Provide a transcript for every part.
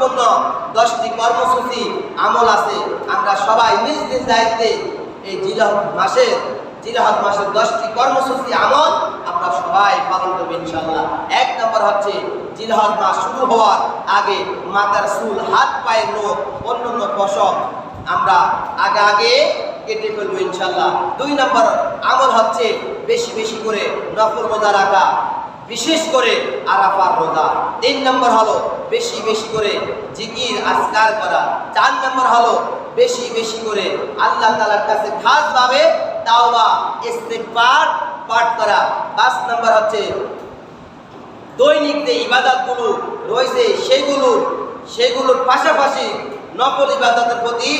গুরুত্বপূর্ণ দশটি কর্মসূচি আমল আছে। আমরা সবাই নিজ নিজ দায়িত্বে এই জিলহদ মাসের জিলহদ মাসের দশটি কর্মসূচি আমল আমরা সবাই পালন করব ইনশাল্লাহ এক নম্বর হচ্ছে জিলহদ মাস শুরু হওয়ার আগে মাথার চুল, হাত পায়ের নখ অন্যান্য পশম আমরা আগে আগে কেটে ফেলব ইনশাল্লাহ দুই নম্বর আমল হচ্ছে বেশি বেশি করে নফল রোজা রাখা। বিশেষ করে আরাফার রোজা। তিন নম্বর হলো বেশি বেশি করে জিকির, আজকার করা। চার নম্বর হলো বেশি বেশি করে আল্লাহ তালার কাছে খাসভাবে তাওবা, ইস্তেগফার পাঠ করা। পাঁচ নম্বর হচ্ছে দৈনিক যে ইবাদতগুলো রয়েছে, সেগুলো সেগুলোর পাশাপাশি নকল ইবাদতের প্রতি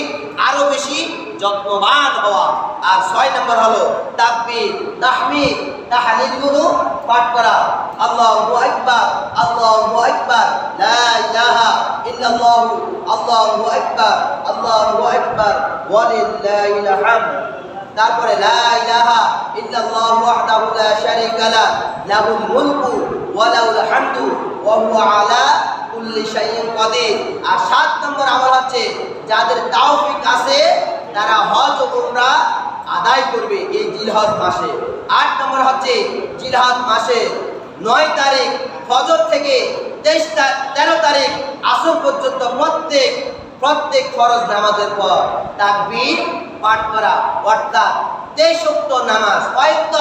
আরও বেশি যত্নবান হওয়া। আর ছয় নম্বর হলো তাকবীর, তাহমিদ, তাহলিলগুলো পাঠ করা। আল্লাহু আকবার আল্লাহু আকবার, লা ইলাহা ইল্লাল্লাহ, আল্লাহু আকবার আল্লাহু আকবার ওয়ালিল্লাহিল হামদ তারপরে লা ইলাহা ইল্লাল্লাহু ওয়াহদাহু লা শারীকা লা, লাহুল মুলকু ওয়া লাহুল হামদু ওয়া হুয়া আলা কুল্লি শাইইন কাদির। আর সাত নম্বর আমল হচ্ছে, যাদের তাওফিক আছে তারা হজ ও উমরা আদায় করবে এই জিলহজ মাসে। আট নম্বর হচ্ছে জিলহজ মাসে নয় তারিখ ফজর থেকে তেইশ তেরো তারিখ আসর পর্যন্ত প্রত্যেক প্রত্যেক ফরজ নামাজের পর তাকবীর পাঠ করা। অর্থাৎ তেইশোক্ত নামাজ কয়েকত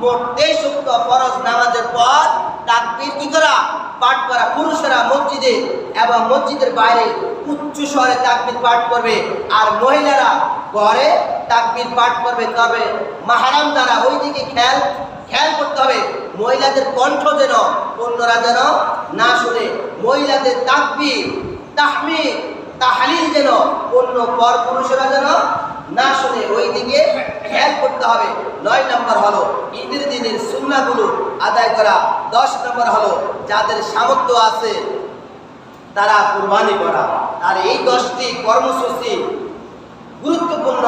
মোট তেইশোক্ত ফরজ নামাজের পর তাকবীর কি করা? পাঠ করা। পুরুষেরা মসজিদে এবং মসজিদের বাইরে উচ্চ স্বরে তাকবির পাঠ করবে। আর মহিলারা ঘরে তাকবীর পাঠ করবে। তবে মাহারাম দ্বারা ওইদিকে খেয়াল খেয়াল করতে হবে, মহিলাদের কণ্ঠ যেন অন্যরা যেন না শুনে। মহিলাদের তাকবীর, তাহমিদ, তাহালিল যেন অন্য পর পুরুষেরা যেন না শুনে। ওই দিকে খেয়াল করতে হবে। নয় নম্বর হলো ঈদের দিনের সুন্নাগুলো আদায় করা। দশ নম্বর হলো যাদের সামর্থ্য আছে তারা কুরবানি করা। আর এই দশটি কর্মসূচি গুরুত্বপূর্ণ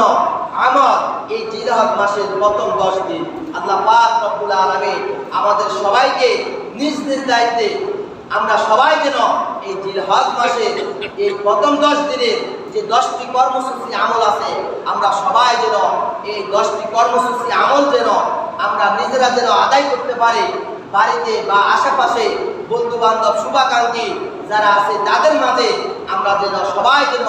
আমল এই জিলহজ মাসের প্রথম দশ দিন। আল্লাহ পাক রব্বুল আলামিন আমাদের সবাইকে নিজ নিজ দায়িত্বে আমরা সবাই যেন এই জিলহজ মাসে এই প্রথম দশ দিনের যে দশটি কর্মসূচি আমল আছে, আমরা সবাই যেন এই দশটি কর্মসূচি আমল যেন আমরা নিজেরা যেন আদায় করতে পারি, বাড়িতে বা আশেপাশে বান্ধব শুভাকাঙ্ক্ষী যারা আছে তাদের মাঝে আমরা যেন সবাই যেন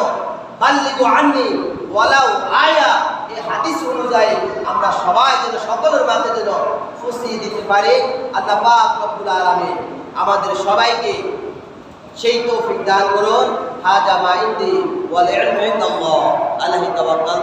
বাল্লিগু আননি ওয়ালাউ আয়া, এই হাদিস অনুযায়ী আমরা সবাই যেন সকলের মাঝে যেন ফুসিয়ে দিতে পারি। আল্লাহ পাক রব্বুল আলামিন আমাদের সবাইকে সেই তৌফিক দান করুন। হাজা মা ইনদি ওয়াল ইলমু ইনদাল্লাহ। আলাইহি তাওয়াক্কাল